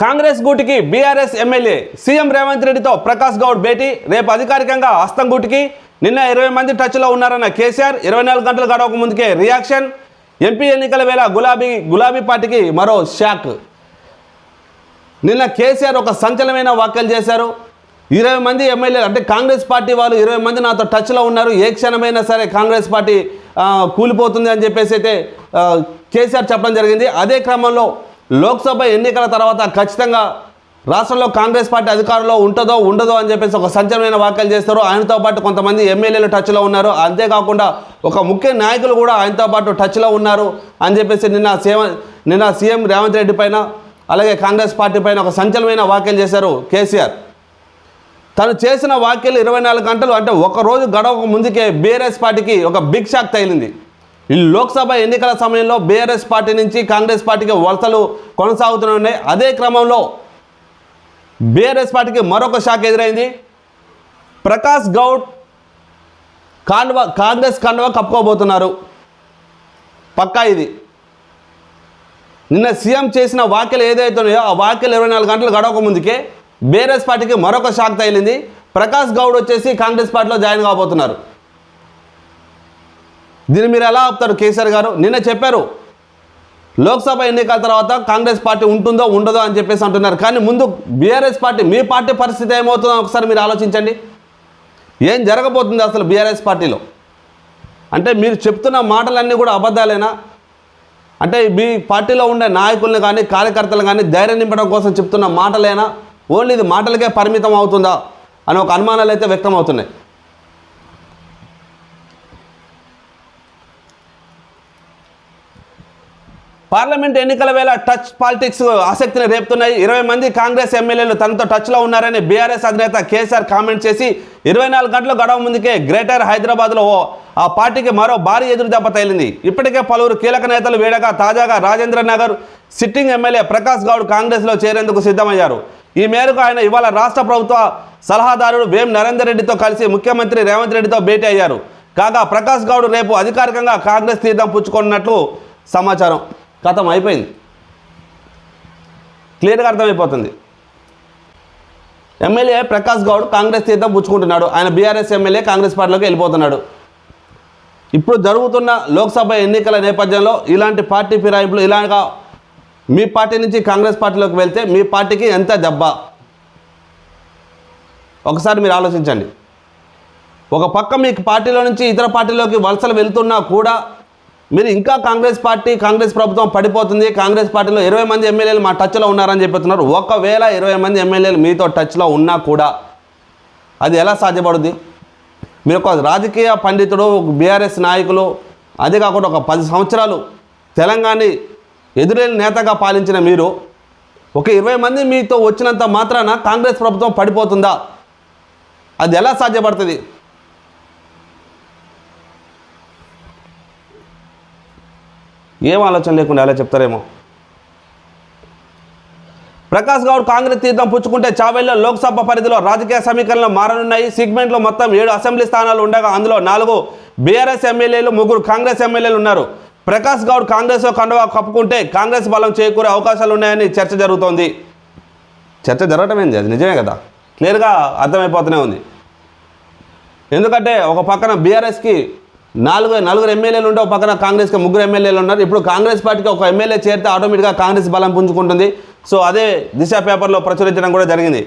కాంగ్రెస్ గూటికి BRS MLA CM Revanth రెడ్డితో ప్రకాష్ గౌడ్ భేటీ. రేపు అధికారికంగా హస్తం గూటికి నిన్న ఇరవై మంది టచ్లో ఉన్నారన్న కేసీఆర్ ఇరవై నాలుగు గంటలు గడవక ముందుకే రియాక్షన్. ఎంపీ ఎన్నికల వేళ గులాబీ గులాబీ పార్టీకి మరో షాక్. నిన్న కేసీఆర్ ఒక సంచలనమైన వ్యాఖ్యలు చేశారు. ఇరవై మంది ఎమ్మెల్యేలు అంటే కాంగ్రెస్ పార్టీ వాళ్ళు ఇరవై మంది నాతో టచ్లో ఉన్నారు. ఏ క్షణమైనా సరే కాంగ్రెస్ పార్టీ కూలిపోతుంది అని చెప్పేసి అయితే కేసీఆర్ చెప్పడం జరిగింది. అదే క్రమంలో లోక్సభ ఎన్నికల తర్వాత ఖచ్చితంగా రాష్ట్రంలో కాంగ్రెస్ పార్టీ అధికారంలో ఉంటుందో ఉండదో అని చెప్పేసి ఒక సంచలనమైన వ్యాఖ్యలు చేస్తారు. ఆయనతో పాటు కొంతమంది ఎమ్మెల్యేలు టచ్లో ఉన్నారు. అంతేకాకుండా ఒక ముఖ్య నాయకులు కూడా ఆయనతో పాటు టచ్లో ఉన్నారు అని చెప్పేసి నిన్న సీఎం నిన్న సీఎం రేవంత్ రెడ్డి పైన అలాగే కాంగ్రెస్ పార్టీ పైన ఒక సంచలనమైన వ్యాఖ్యలు చేశారు కేసీఆర్. తను చేసిన వ్యాఖ్యలు ఇరవై నాలుగు గంటలు అంటే ఒక రోజు గడవక ముందుకే బీఆర్ఎస్ పార్టీకి ఒక బిగ్ షాక్ తగిలింది. ఈ లోక్సభ ఎన్నికల సమయంలో బీఆర్ఎస్ పార్టీ నుంచి కాంగ్రెస్ పార్టీకి వలసలు కొనసాగుతున్నాయి అదే క్రమంలో బీఆర్ఎస్ పార్టీకి మరొక షాక్ ఎదురైంది. ప్రకాష్ గౌడ్ కాండవ కాంగ్రెస్ కాండవ కప్పుకోబోతున్నారు. పక్కా ఇది. నిన్న సీఎం చేసిన వ్యాఖ్యలు ఏదైతే ఉన్నాయో ఆ వ్యాఖ్యలు ఇరవై నాలుగు గంటలు గడవక ముందుకే బీఆర్ఎస్ పార్టీకి మరొక షాక్ తగిలింది. ప్రకాష్ గౌడ్ వచ్చేసి కాంగ్రెస్ పార్టీలో జాయిన్ కాబోతున్నారు. దీన్ని మీరు ఎలా ఆపుతారు కేసీఆర్ గారు? నిన్న చెప్పారు లోక్సభ ఎన్నికల తర్వాత కాంగ్రెస్ పార్టీ ఉంటుందో ఉండదో అని చెప్పేసి అంటున్నారు. కానీ ముందు బీఆర్ఎస్ పార్టీ మీ పార్టీ పరిస్థితి ఏమవుతుందో ఒకసారి మీరు ఆలోచించండి. ఏం జరగబోతుంది అసలు బీఆర్ఎస్ పార్టీలో? అంటే మీరు చెప్తున్న మాటలన్నీ కూడా అబద్ధాలేనా? అంటే మీ పార్టీలో ఉండే నాయకుల్ని కానీ కార్యకర్తలు కానీ ధైర్యం నింపడం కోసం చెప్తున్న మాటలేనా? ఓన్లీ ఇది మాటలకే పరిమితం అవుతుందా? అని ఒక అనుమానాలు అయితే వ్యక్తం అవుతున్నాయి పార్లమెంట్ ఎన్నికల వేళ టచ్ పాలిటిక్స్ ఆసక్తిని రేపుతున్నాయి. ఇరవై మంది కాంగ్రెస్ ఎమ్మెల్యేలు తనతో టచ్లో ఉన్నారని బీఆర్ఎస్ అధినేత కేసీఆర్ కామెంట్ చేసి ఇరవై నాలుగు గంటలు గడవ ముందుకే గ్రేటర్ హైదరాబాద్లో ఓ ఆ పార్టీకి మరో భారీ ఎదురు దెబ్బ తగిలింది. ఇప్పటికే పలువురు కీలక నేతలు వేడగా తాజాగా రాజేంద్ర నగర్ సిట్టింగ్ ఎమ్మెల్యే ప్రకాష్ గౌడ్ కాంగ్రెస్లో చేరేందుకు సిద్ధమయ్యారు. ఈ మేరకు ఆయన ఇవాళ రాష్ట్ర ప్రభుత్వ సలహాదారుడు వేం నరేందర్ రెడ్డితో కలిసి ముఖ్యమంత్రి రేవంత్ రెడ్డితో భేటీ అయ్యారు. కాగా ప్రకాష్ గౌడ్ రేపు అధికారికంగా కాంగ్రెస్ తీర్థం పుచ్చుకున్నట్లు సమాచారం. కథం అయిపోయింది. క్లియర్గా అర్థమైపోతుంది. ఎమ్మెల్యే ప్రకాష్ గౌడ్ కాంగ్రెస్ తీర్థం పుచ్చుకుంటున్నాడు. ఆయన బీఆర్ఎస్ ఎమ్మెల్యే కాంగ్రెస్ పార్టీలోకి వెళ్ళిపోతున్నాడు. ఇప్పుడు జరుగుతున్న లోక్సభ ఎన్నికల నేపథ్యంలో ఇలాంటి పార్టీ ఫిరాయింపులు ఇలాగా మీ పార్టీ నుంచి కాంగ్రెస్ పార్టీలోకి వెళ్తే మీ పార్టీకి ఎంత దెబ్బ? ఒకసారి మీరు ఆలోచించండి. ఒక పక్క మీ పార్టీలో నుంచి ఇతర పార్టీలోకి వలసలు వెళ్తున్నా కూడా మీరు ఇంకా కాంగ్రెస్ పార్టీ కాంగ్రెస్ ప్రభుత్వం పడిపోతుంది. కాంగ్రెస్ పార్టీలో ఇరవై మంది ఎమ్మెల్యేలు మా టచ్లో ఉన్నారని చెప్తున్నారు ఒకవేళ ఇరవై మంది ఎమ్మెల్యేలు మీతో టచ్లో ఉన్నా కూడా అది ఎలా సాధ్యపడుద్ది? మీరు ఒక రాజకీయ పండితుడు బీఆర్ఎస్ నాయకులు అదే కాకుండా ఒక పది సంవత్సరాలు తెలంగాణ ఎదురేని నేతగా పాలించిన మీరు ఒక ఇరవై మంది మీతో వచ్చినంత మాత్రాన కాంగ్రెస్ ప్రభుత్వం పడిపోతుందా? అది ఎలా సాధ్యపడుతుంది? ఏం ఆలోచన లేకుండా ఎలా చెప్తారేమో? ప్రకాష్ గౌడ్ కాంగ్రెస్ తీర్థం పుచ్చుకుంటే చావెల్లో లోక్సభ పరిధిలో రాజకీయ సమీకరణలు మారనున్నాయి. సిగ్మెంట్లో మొత్తం ఏడు అసెంబ్లీ స్థానాలు ఉండగా అందులో నాలుగు బీఆర్ఎస్ ఎమ్మెల్యేలు ముగ్గురు కాంగ్రెస్ ఎమ్మెల్యేలు ఉన్నారు. ప్రకాష్ గౌడ్ కాంగ్రెస్ కండువా కప్పుకుంటే కాంగ్రెస్ బలం చేకూరే అవకాశాలు ఉన్నాయని చర్చ జరుగుతోంది. చర్చ జరగటం ఏంది? అది నిజమే కదా? క్లియర్గా అర్థమైపోతూనే ఉంది. ఎందుకంటే ఒక పక్కన బీఆర్ఎస్కి నాలుగు నలుగురు ఎమ్మెల్యేలు ఉంటే ఒక పక్కన కాంగ్రెస్కి ముగ్గురు ఎమ్మెల్యేలు ఉన్నారు. ఇప్పుడు కాంగ్రెస్ పార్టీకి ఒక ఎమ్మెల్యే చేరితే ఆటోమేటిక్గా కాంగ్రెస్ బలం పుంజుకుంటుంది. సో అదే దిశ పేపర్లో ప్రచురించడం కూడా జరిగింది.